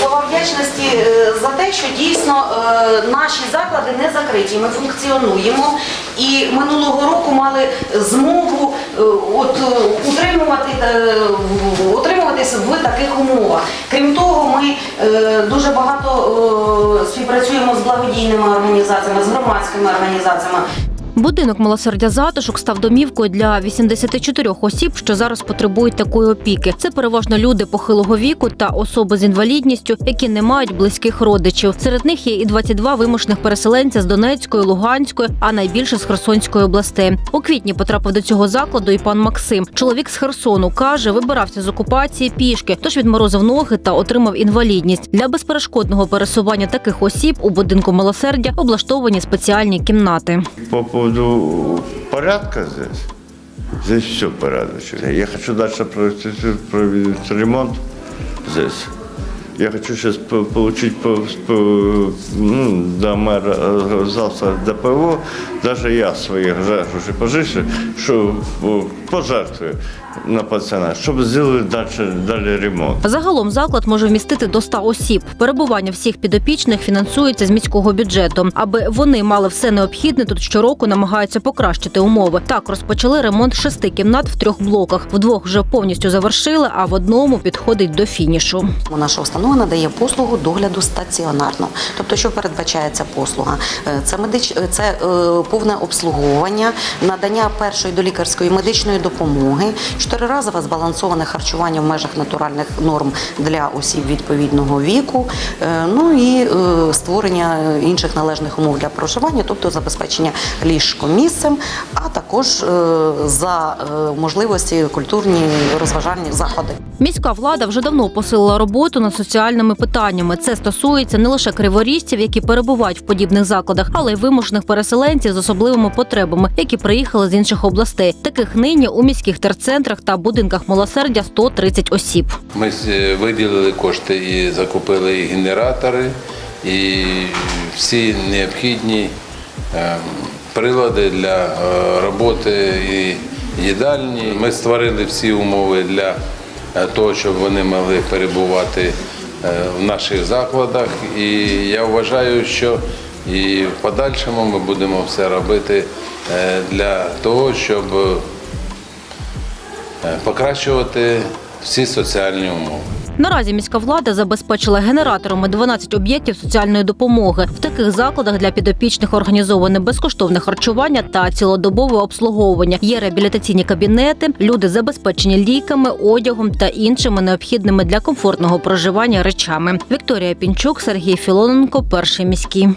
Слова вдячності е, за те, що дійсно е, наші заклади не закриті. Ми функціонуємо і минулого року мали змогу е, от, утримувати, е, в- таких умовах. Крім того, ми дуже багато співпрацюємо з благодійними організаціями, з громадськими організаціями. Будинок милосердя затишок став домівкою для 84 осіб, що зараз потребують такої опіки. Це переважно люди похилого віку та особи з інвалідністю, які не мають близьких родичів. Серед них є і 22 вимушених переселенця з Донецької, Луганської, а найбільше з Херсонської областей. У квітні потрапив до цього закладу і пан Максим. Чоловік з Херсону каже, вибирався з окупації пішки, тож відморозив ноги та отримав інвалідність. Для безперешкодного пересування таких осіб у будинку милосердя облаштовані спеціальні кімнати. По поводу порядка здесь, здесь все порядочно. Я хочу дальше провести, провести ремонт здесь. Я хочу сейчас получить по, по, ну, до мэра э, завтра ДПО, даже я свои гроши пожишу, что э, пожертвую на пацана, чтобы сделали дальше, дали ремонт. Загалом заклад може вмістити до 100 осіб. Перебування всіх підопічних фінансується з міського бюджету. Аби вони мали все необхідне, тут щороку намагаються покращити умови. Так розпочали ремонт шести кімнат в трьох блоках. В двох вже повністю завершили, а в одному підходить до фінішу. Наша установа надає послугу догляду стаціонарно. Тобто, що передбачає ця послуга? Е, Це медич... е, це е, повне обслуговування, надання першої долікарської медичної допомоги, чотириразове збалансоване харчування в межах натуральних норм для осіб відповідного віку, е, ну і е, створення інших належних умов для проживання, тобто забезпечення ліжком місцем, а також е, за можливості культурні розважальні заходи. Міська влада вже давно посилила роботу над соціальними питаннями. Це стосується не лише криворіжців, які перебувають в подібних закладах, але й вимушених переселенців з особливими потребами, які приїхали з інших областей. Таких нині у міських терцентрах та будинках милосердя 130 осіб. Ми е, виділили кошти і закупили і генератори, і всі необхідні е, прилади для е, роботи і їдальні. Ми створили всі умови для того, щоб вони могли перебувати в наших закладах. І я вважаю, що і в подальшому ми будемо все робити для того, щоб покращувати всі соціальні умови. Наразі міська влада забезпечила генераторами 12 об'єктів соціальної допомоги. В таких закладах для підопічних організоване безкоштовне харчування та цілодобове обслуговування. Є реабілітаційні кабінети, люди забезпечені ліками, одягом та іншими необхідними для комфортного проживання речами. Вікторія Пінчук, Сергій Філоненко, перший міський.